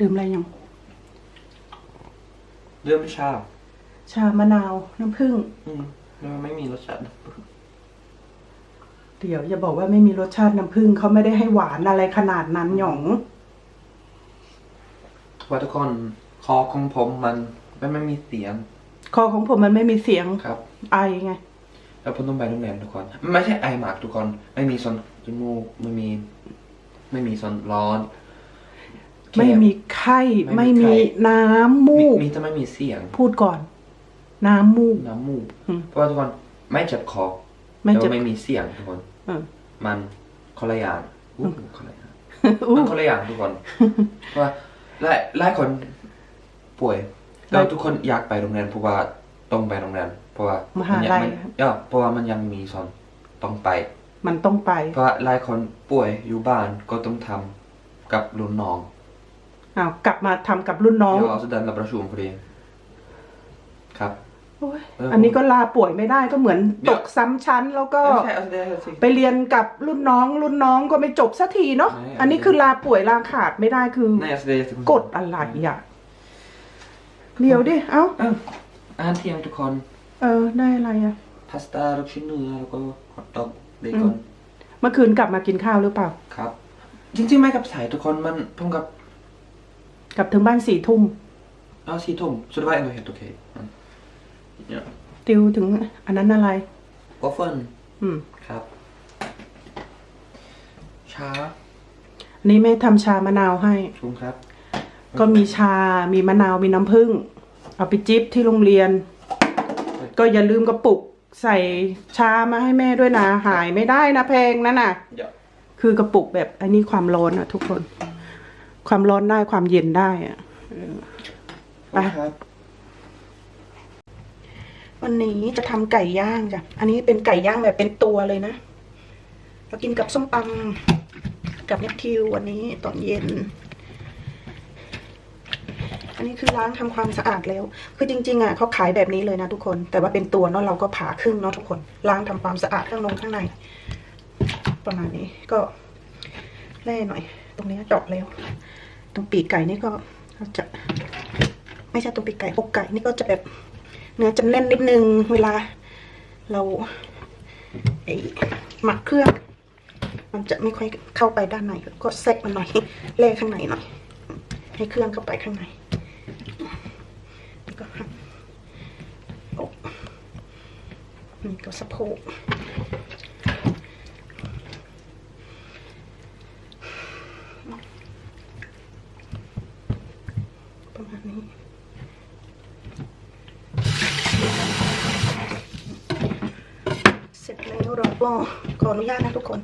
ดื่มอะไรยังเริ่มชาชามะนาวน้ำผึ้งอืมแล้วมันไม่มีรสชาติเดี๋ยวอย่าบอกว่าไม่มีรสชาติน้ำผึ้งเขาไม่ได้ให้หวานอะไรขนาดนั้นหยองว่าทุกคนคอของผมมันมันไม่มีเสียง คอของผมมันไม่มีเสียงครับ ไอไง แล้วผมต้องไปโรงแรมทุกคน ไม่ใช่ไอหมากทุกคน ไม่มีส่วนจมูกไม่มี ไม่มีส่วนร้อนแค่ ไม่มีไข้ไม่ไม่มีมีไข้น้ำมูมีกมีแต่ไม่มีเสียง พูดก่อน น้ำมูกน้ำมูกอืมเพราะว่าทุกคนไม่เจ็บคอไม่แต่เจ็บว่าไม่มีเสียงทุกคนเออมันคนละอย่างอู้คนละอย่างอู้มันคนละอย่างทุกคนเพราะว่าหลายหลายคนป่วยเราทุกคนอยากไปโรงแรมเพราะว่าต้องไปโรงแรมเพราะว่ามหาลัยมันเออเพราะว่ามันยังมีสอนต้องไป มันต้องไป เพราะว่าหลายคนป่วยอยู่บ้านก็ต้องทำกับรุ่นน้อง อ้าวกลับมาทำกับรุ่นน้องเดี๋ยวเอาสุดานรับประชุมพอดีครับโอ้ยเอออั อันนี้ก็ลาป่วยไม่ได้ก็เหมือนตกซ้ำชั้นแล้วก็ใช่เอาสุดานเอาสิไปเรียนกับรุ่นน้องรุ่นน้องก็ไม่จบสักทีเนาะ ไม่ อันนี้คือลาป่วยลาขาดไม่ได้คือในเอาสุดานเอาสิกดอะไรอะเดี๋ยวดิ เอ้าเอ้าอาหารเที่ยงทุกคนเออ ได้อะไรอะพาสต้าลูกชิ้นเนื้อแล้วก็ฮอทดอกเบคอือนมเมื่อคืนกลับมากินข้าวหรือเปล่า ครับ จริงๆไม่กับสายทุกคนมันเพิ่งกับ กลับถึงบ้านสี่ทุ่มเอาสี่ทุ่มสุดท้ายเราเห็นโอเคอืมเนี่ยติวถึงอันนั้นอะไรวอฟเฟิลอืม ครับ ชาอันนี้แม่ทำชามะนาวให้ คุณครับ ก็มีชา มีมะนาว มีน้ำผึ้ง เอาไปจิบที่โรงเรียน ก็อย่าลืมกระปุกใส่ชามาให้แม่ด้วยนะ หายไม่ได้นะแพงนั่นน่ะเดี๋ยวคือกระปุกแบบอันนี้ความร้อนอะทุกคน ความร้อนได้ความเย็นได้อะเออไปครับวันนี้จะทำไก่ย่างจ้ะ อันนี้เป็นไก่ย่างแบบเป็นตัวเลยนะเรากินกับส้มตำกับเนปทิววันนี้ตอนเย็น อันนี้คือล้างทำความสะอาดแล้ว คือจริง ๆอะเขาขายแบบนี้เลยนะทุกคน แต่ว่าเป็นตัวเนาะเราก็ผ่าครึ่งเนาะทุกคน ล้างทำความสะอาดข้างนอกข้างใน ประมาณนี้ก็แล่หน่อย ตรงนี้เจาะแล้ว ตรงปีกไก่นี่ก็จะ ไม่ใช่ตรงปีกไก่อกไก่นี่ก็จะแบบเนื้อจะแน่นนิดนึงเวลา เราไอหมักเครื่อง มันจะไม่ค่อยเข้าไปด้านในก็แทรกมันหน่อยแล่ข้างในหน่อย ให้เครื่องเข้าไปข้างในก็หักอกนี่ก็สะโพกประมาณนี้ เสร็จแล้วเราก็ขออนุญาตนะทุกคน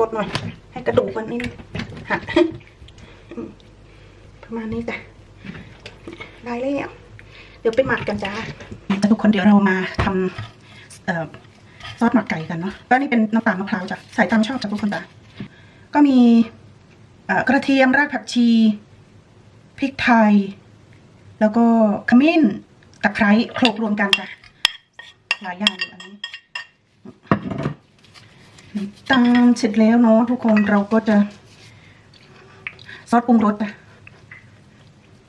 กดหน่อย ให้กระดูกมันนี่หักประมาณนี้จ้ะได้แล้วเดี๋ยวไปหมักกันจ้าทุกคนเดี๋ยวเรามาทำซอสหมักไก่กันเนาะก็นี่เป็นน้ำตาลมะพร้าวจ้ะใส่ตามชอบจ้ะทุกคนจ้ะก็มีกระเทียมรากผักชีพริกไทย แล้วก็ขมิ้นตะไคร้โขลกรวมกันจ้ะหลายอย่างอยู่อันนี้ตามเสร็จแล้วเนาะทุกคนเราก็จะ ซอสปรุงรสอะ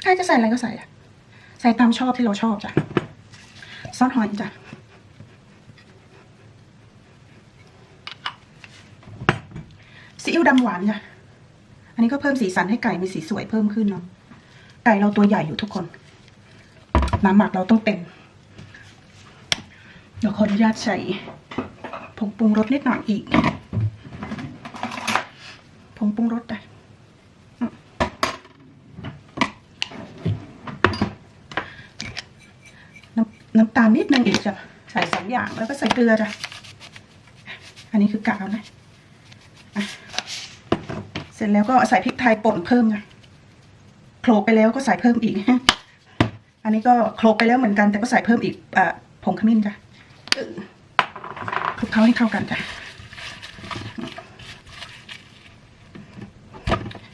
ใครจะใส่อะไรก็ใส่อะใส่ตามชอบที่เราชอบจ้ะซอสหอยจ้ะซีอิ๊วดำหวานจ้ะอันนี้ก็เพิ่มสีสันให้ไก่มีสีสวยเพิ่มขึ้นเนาะไก่เราตัวใหญ่อยู่ทุกคน น้ำหมักเราต้องเต็มเดี๋ยวขออนุญาตใส่ผงปรุงรสนิดหน่อยอีกผงปรุงรสได้น้ำน้ำตาลนิดนึงอีกจ้ะใส่สองอย่างแล้วก็ใส่เกลือจ้ะอันนี้คือกาวนะอะเสร็จแล้วก็ใส่พริกไทยป่นเพิ่มจ้ะโขลกไปแล้วก็ใส่เพิ่มอีก อันนี้ก็โขลกไปแล้วเหมือนกันแต่ก็ใส่เพิ่มอีกอผงขมิ้นจ้ะคลุกเคล้าให้เข้ากันจ้ะ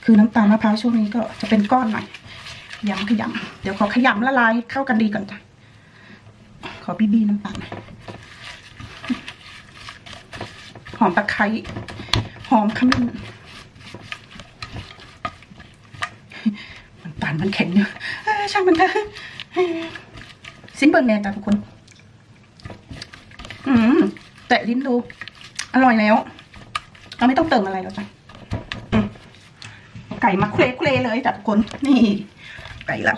คือน้ำตาลมะพร้าวช่วงนี้ก็จะเป็นก้อนหน่อยยำขยำเดี๋ยวขอขยำละลายเข้ากันดีก่อนจ้ะขอบีบีน้ำตาลหอมตะไคร้หอมขมิ้นานมันแข็งอยู่เอ้ยช่างมันเถอะ ซิมเบิลแน่จ้ะทุกคน อืมแตะลิ้นดู อร่อยแล้ว เราไม่ต้องเติมอะไรแล้วจ้ะไก่มาเคลเคลเลยจ้ะทุกคน นี่ ไก่เรา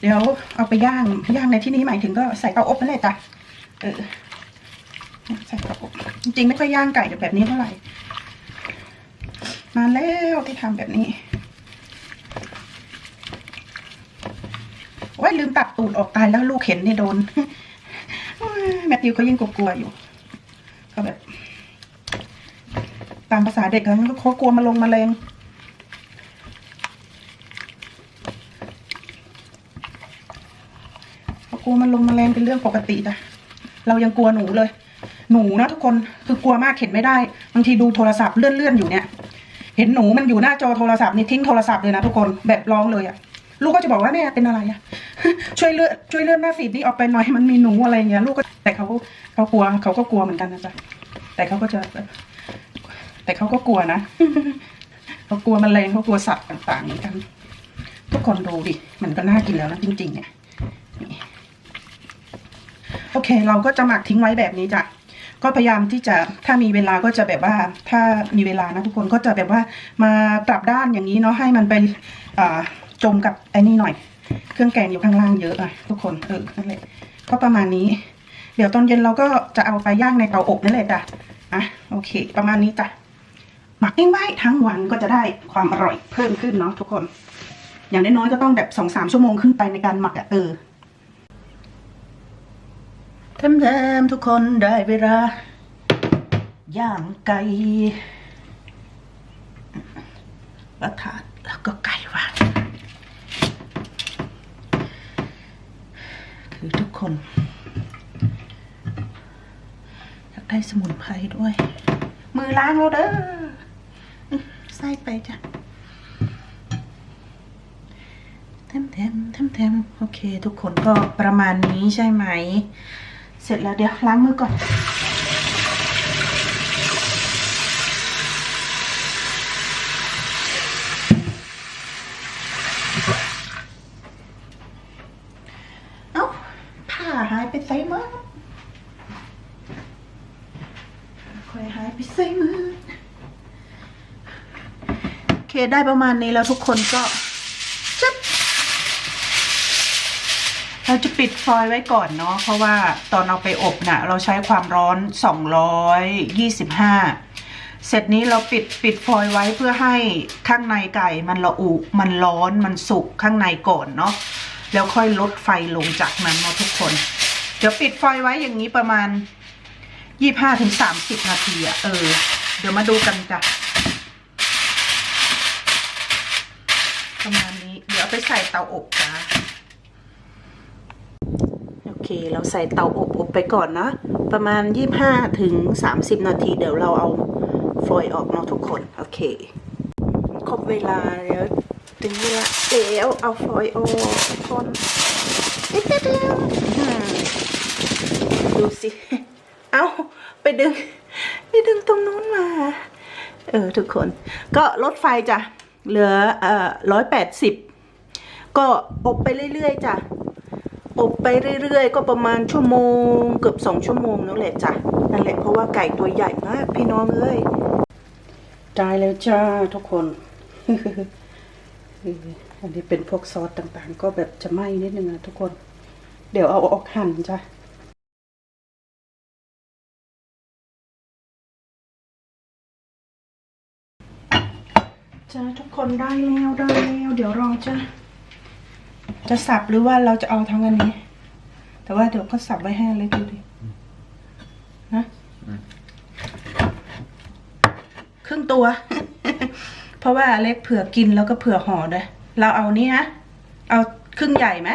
เดี๋ยวเอาไปย่าง ย่างในที่นี้หมายถึงก็ใส่เตาอบนั่นแหละจ้ะ เออ ใส่เตาอบ จริงๆไม่ค่อยย่างไก่แบบนี้เท่าไหร่ มาแล้วที่ทำแบบนี้ว่าลืมตัดตูดออกตายแล้วลูกเห็นเนี่ยโดนแมทธิวเขายิ่งกลัวอยู่ก็แบบ ตามภาษาเด็กเขาเขากลัวมาลงมาแรงเขากลัวมันลงมาแรงเป็นเรื่องปกติจ้ะเรายังกลัวหนูเลย หนูนะทุกคนคือกลัวมากเห็นไม่ได้ บางทีดูโทรศัพท์เลื่อนๆอยู่เนี่ย เห็นหนูมันอยู่หน้าจอโทรศัพท์นี่ทิ้งโทรศัพท์เลยนะทุกคนแบบร้องเลยอะลูกก็จะบอกว่าแม่เป็นอะไรอะช่วยเลื่อนช่วยเลื่อนหน้าฟีดนี้ออกไปหน่อยมันมีหนูอะไรเงี้ยลูกก็แต่เขาเขากลัวเขาก็กลัวเหมือนกันนะจ๊ะแต่เขาก็จะแต่เขาก็กลัวนะเขากลัวมแมลงเขากลัวสัตว์ต่างๆเหมือนกัน ทุกคนดูดิมันก็น่ากินแล้วนะจริงๆเนี่ยโอเค เราก็จะหมักทิ้งไว้แบบนี้จ้ะ ก็พยายามที่จะถ้ามีเวลาก็จะแบบว่าถ้ามีเวลานะทุกคนก็จะแบบว่ามากลับด้านอย่างนี้เนาะให้มันไปจมกับไอ้นี่หน่อย เครื่องแกงอยู่ข้างล่างเยอะอะทุกคนเออนั่นแหละก็ประมาณนี้ เดี๋ยวตอนเย็นเราก็จะเอาไปย่างในเตาอบนั่นแหละจ้ะอะโอเค ประมาณนี้จ้ะหมักทิ้งไว้ทั้งวันก็จะได้ความอร่อยเพิ่มขึ้นเนาะทุกคน อย่างน้อยๆก็ต้องแบบสองสามชั่วโมงขึ้นไปในการหมักอะเออ ทำแทมทุกคนได้เวลา ย่างไก่กระถาดแล้วก็ไก่วางคือทุกคน อยากได้สมุนไพรด้วย มือล้างแล้วเด้อใส่ไปจ้ะเทมเทมเทมเทมโอเค ทุกคนก็ประมาณนี้ใช่ไหม เสร็จแล้วเดี๋ยวล้างมือก่อน เอ้าผ้าหายไปใส่มือค่อยหายไปใส่มือ โอเคได้ประมาณนี้แล้วทุกคนก็จับ เราจะปิดฟอยล์ไว้ก่อนเนาะเพราะว่าตอนเอาไปอบน่ะเราใช้ความร้อน 225 เสร็จนี้เราปิดปิดฟอยล์ไว้เพื่อให้ข้างในไก่มันละอุมันร้อนมันสุกข้างในก่อนเนาะแล้วค่อยลดไฟลงจากนั้นเนาะทุกคน เดี๋ยวปิดไฟไว้อย่างนี้ประมาณยี่ห้าถึงสามสิบนาทีอะเออ เดี๋ยวมาดูกันจ้ะประมาณนี้เดี๋ยวไปใส่เตาอบจ้า เค เราใส่เตาอบอบไปก่อนนะ ประมาณยี่ห้าถึงสามสิบนาที เดี๋ยวเราเอาฟอยล์ออกเนาะทุกคน โอเค ครบเวลาแล้วถึงเวลาแล้วเอาฟอยล์ออกทุกคนนิดเดียวดูสิ เอาไปดึง ไปดึงตรงนู้นมา เออ ทุกคน ก็ลดไฟจ้ะ เหลือเอ่อร้อยแปดสิบก็อบไปเรื่อยๆจ้ะ อบไปเรื่อยๆ ก็ประมาณชั่วโมง เกือบสองชั่วโมงนั่นแหละจ้ะนั่นแหละเพราะว่าไก่ตัวใหญ่มากพี่น้องเอ้ยได้แล้วจ้าทุกคน อันนี้เป็นพวกซอสต่างๆ ก็แบบจะไหม้นิดนึงนะทุกคน เดี๋ยวเอาออกหั่นจ้ะจ้าทุกคนได้แล้วได้แล้วเดี๋ยวรอจ้ะ จะสับหรือว่าเราจะเอาทางอันนี้ แต่ว่าเดี๋ยวก็สับไว้ให้เลยดูดินะครึ่งตัว เพราะว่าเล็กเผื่อกินแล้วก็เผื่อห่อด้วยเราเอานี้นะเอาครึ่งใหญ่ไหม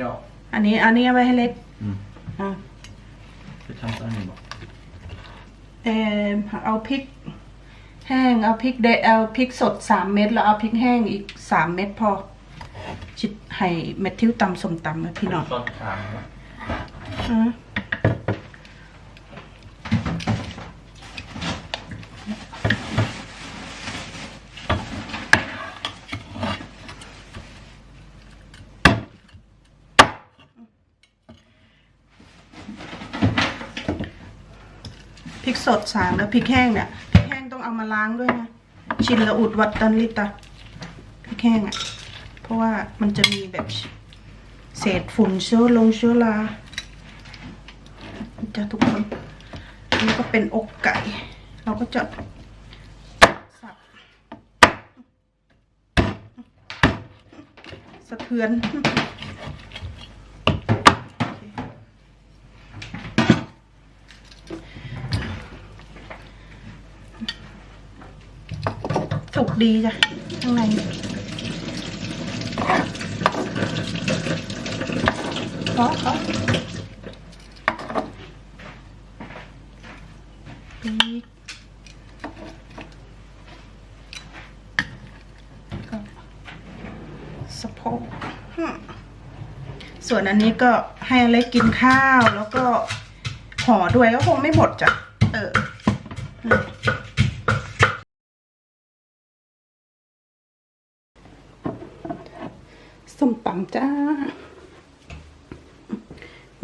Ja. อันนี้ อันนี้เอาไว้ให้เล็ก Mm. อ่า Det kan ta en bara. เออเอาพริกแห้ง เอาพริกเดดเอาพริกสดสามเม็ดแล้วเอาพริกแห้งอีกสามเม็ดพอ ชิดไห้เม็ดทิวตำสมตำนะพี่น้องพริกสดสางแล้วพริกแห้งเนี่ยพริกแห้งต้องเอามาล้างด้วยนะ ชินละอุดวัดตันลิตาพริกแห้งอะ่ะ เพราะว่ามันจะมีแบบเศษฝุ่นเชื้อลงเชื้อราจะทุกคนนนี้ก็เป็นอกไก่ เราก็จะสับสะเทือนสุกดีจ้ะข้างใน ขอขอปีกก็สะโพกส่วนอันนี้ก็ให้อเล็กกินข้าวแล้วก็ห่อด้วยก็คงไม่หมดจ้ะ เออส้มตำจ้า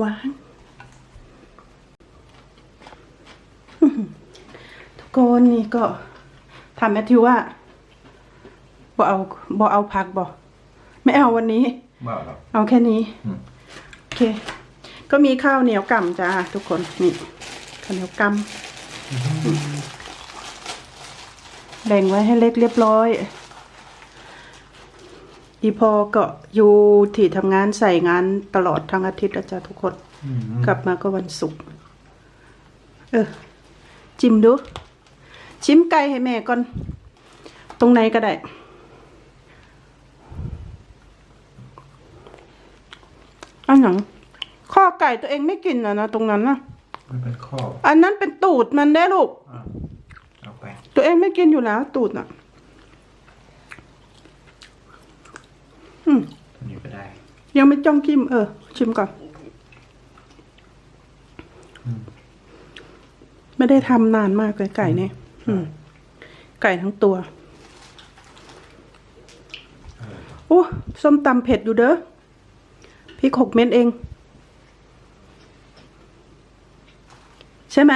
วางทุกคนนี่ก็ถามแมทธิวว่าบ่เอาบ่เอาผักบ่ไม่เอาวันนี้บ้าครับเอาแค่นี้อืมโอเค ก็มีข้าวเหนียวกำจ้าทุกคนนี่ข้าวเหนียวกำแบ่งไว้ให้เล็กเรียบร้อย อีพอก็อยู่ที่ทำงานใส่งานตลอดทั้งอาทิตย์อาจารย์ทุกคน กลับมาก็วันศุกร์เออ จิ้มดู ชิมไก่ให้แม่ก่อน ตรงไหนก็ได้อันหนังข้อไก่ตัวเองไม่กินอะนะตรงนั้นนะมันเป็นข้ออันนั้นเป็นตูดมันได้ลูกอะเอาไป ตัวเองไม่กินอยู่แล้วตูดอะ อืมตัวนี้ก็ได้ยังไม่จ้องกิมเออ ชิมก่อนไม่ได้ทำนานมากเลยไก่เนี่ยอืม ไก่ทั้งตัว โอ้ส้มตำเผ็ดอยู่เด้อพริกหกเม็ดเอง ใช่ไหม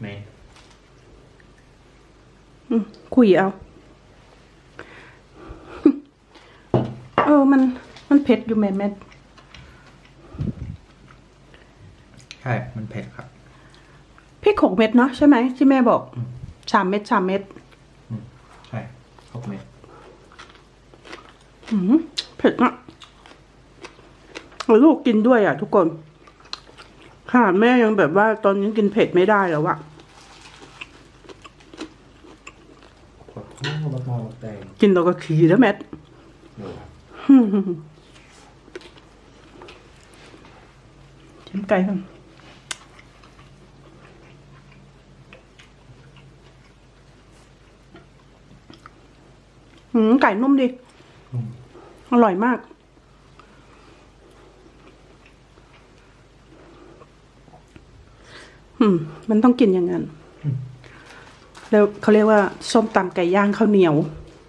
เมนอืมคุยเอา เออ มันมันเผ็ดอยู่แม่แม่ใช่ มันเผ็ดครับ พริกหกเม็ดเนาะใช่ไหมที่แม่บอกสามเม็ดสามเม็ดใช่หกเม็ดอืมเผ็ดอะเอาลูกกินด้วยอะ ทุกคนค่ะแม่ยังแบบว่าตอนนี้กินเผ็ดไม่ได้แล้วอะขอบคุณมากๆแต่กินแล้วก็ขี่แล้วแมทเดี๋ยวครับ ชิมไก่กันอืมไก่นุ่มดีอืมอร่อยมาก อืม มันต้องกินอย่างนั้น แล้วเขาเรียกว่า ส้มตำไก่ย่างข้าวเหนียว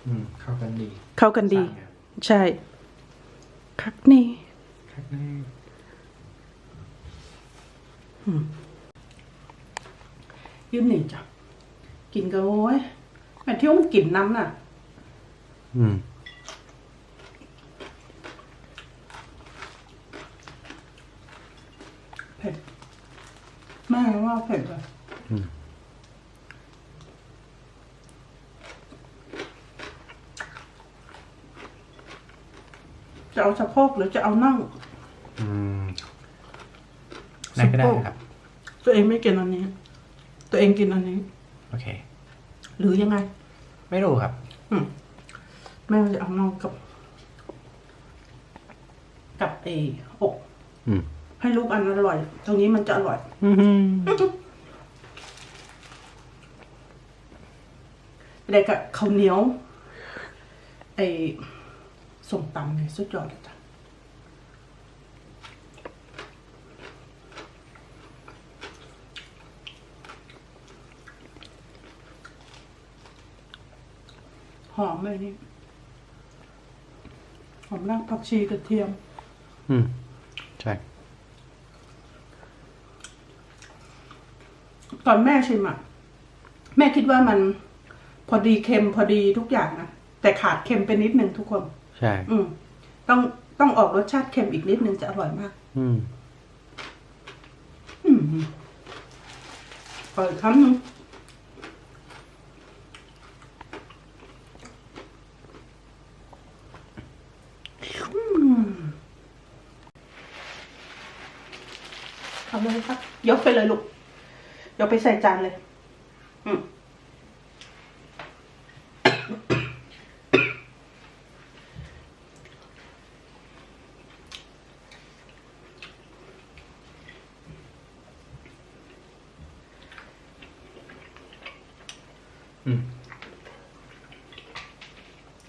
อืม เข้ากันดี เข้ากันดีสามอย่าง ใช่คักนี่ครับนี่ยืนหนึ่งจ้ะกินก็โอ้ยแม่เที่ยวมันกินน้ำน่ะ อืมเผ็ดแม่ว่าเผ็ดเลยอืม จะเอาสะโพกหรือจะเอาน่องอืมไหนก็ได้ครับ ตัวเองไม่กินอันนี้ ตัวเองกินอันนี้ โอเค หรือยังไง ไม่รู้ครับ อืมแม่จะเอาน่องกับ กับเออกอืมให้ลูกอันอร่อย ตรงนี้มันจะอร่อย อืมเด็กกับข้าวเหนียวไอ้ ส้มตำเนี่ยสุดยอดเลยจ้ะหอมเลยนี่หอมรากผักชีกระเทียม อืม ใช่ ตอนแม่ชิมอะ แม่คิดว่ามันพอดีเค็มพอดีทุกอย่างนะ แต่ขาดเค็มไปนิดนึงทุกคน ใช่ อืมต้องต้องออกรสชาติเค็มอีกนิดนึงจะอร่อยมาก อืมอืมขออีกคำหนึ่งอืมเอาเลยครับ ยกไปเลยลูก ยกไปใส่จานเลย อืม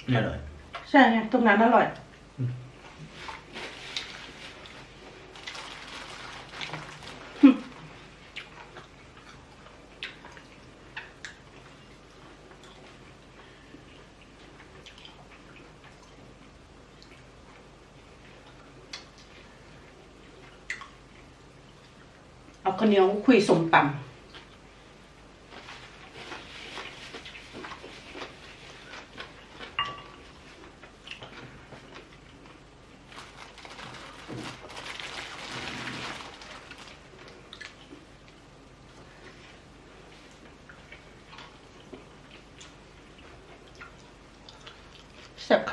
นี่อร่อย ใช่ไงตรงนั้นอร่อย เอาข้าวเหนียวคุยสมตำ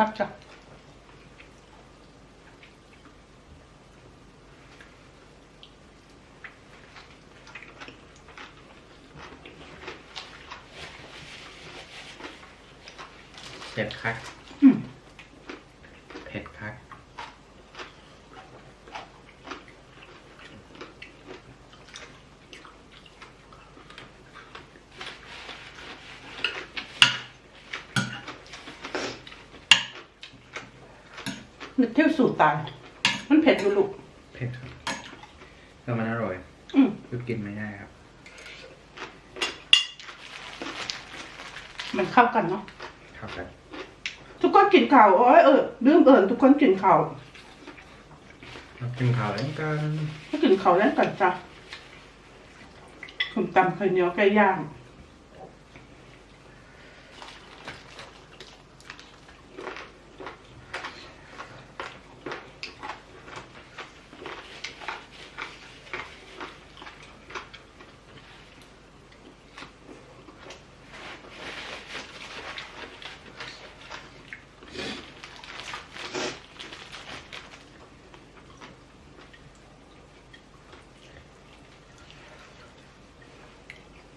ครับจ้ะเสร็จครับม เผ็ดคัก นึกเที่ยวสูตรตายมันเผ็ดอยู่ลูก เผ็ดครับแต่มันอร่อยอืม คือกินไม่ได้ครับ มันเข้ากันเนาะเข้ากันทุกคนกินข้าวโอ้ยเออลืมเอิญทุกคนกินข้าวเรากินข้าวแล้วกันถ้ากินข้าวแล้วกันจ้ะผมตำไข่เหนียวไก่ย่าง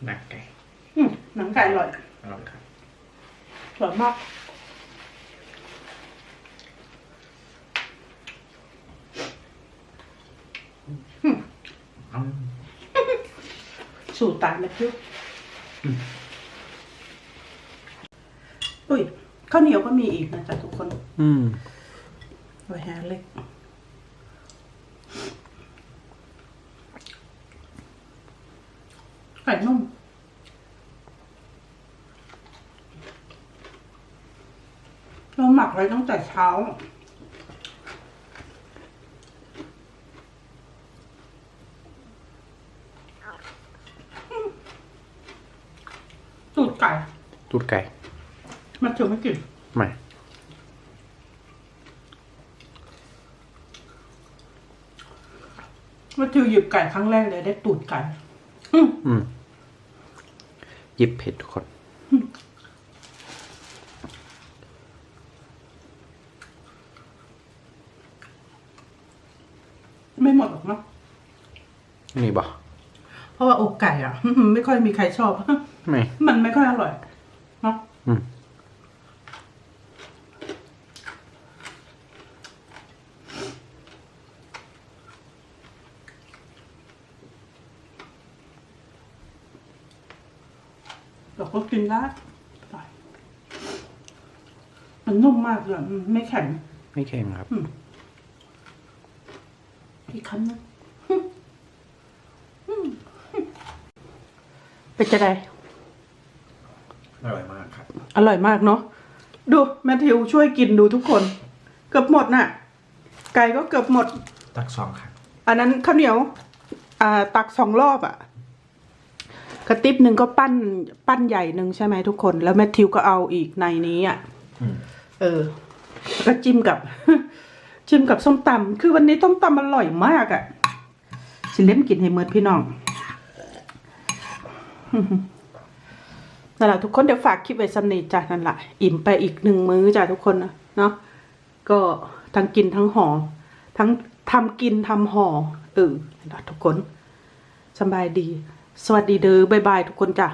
หนักไก่อืมหนังไก่อร่อยอร่อยครับอร่อยมากอืมสูตรตายแล้วพี่อุ้ยข้าวเหนียวก็มีอีกนะจ๊ะทุกคน อืมไว้แฮเล็ก ไก่นุ่ม เราหมักไว้ตั้งแต่เช้า ตูดไก่ ตูดไก่ มันถึงไม่กลิ่นไม่มันถือหยิบไก่ครั้งแรกเลยได้ตูดไก่ อืมอืมหยิบเผ็ดทุกคน ไม่หมดหรอกเนาะ นี่บ่ เพราะ ว่าอกไก่อะ ไม่ค่อยมีใครชอบไม่มันไม่ค่อยอร่อยเนาะอืม เราก็กินได้อร่อยมันนุ่มมากเลยอืมไม่แข็ง ไม่เค็มครับ อีกคำนึง เป็นจะไดอร่อยมากครับ อร่อยมากเนาะดูแมทธิวช่วยกินดูทุกคน เกือบหมดน่ะ ไก่ก็เกือบหมด ตักสองครับอันนั้นข้าวเหนียว อ่า ตักสองรอบอะ่ะ กระติบหนึ่งก็ปั้น ปั้นใหญ่หนึ่งใช่ไหมทุกคน แล้วแมทธิวก็เอาอีกในนี้อะอืมเออแล้วก็จิ้มกับ จิ้มกับส้มตำคือวันนี้ต้มตำอร่อยมากอะ่ะสิเล่มกินให้เมิดพี่น้อง นั่นแหละทุกคนเดี๋ยวฝากคลิปไว้สำนีจ้ะนั่นแหละอิ่มไปอีกหนึ่งมื้อจ้ะทุกคนนะเนาะก็ทั้งกินทั้งห่อทั้งทำกินทำห่อเออนั่นล่ะทุกคนสบายดี สวัสดีเด้อบายบายทุกคนจ้ะ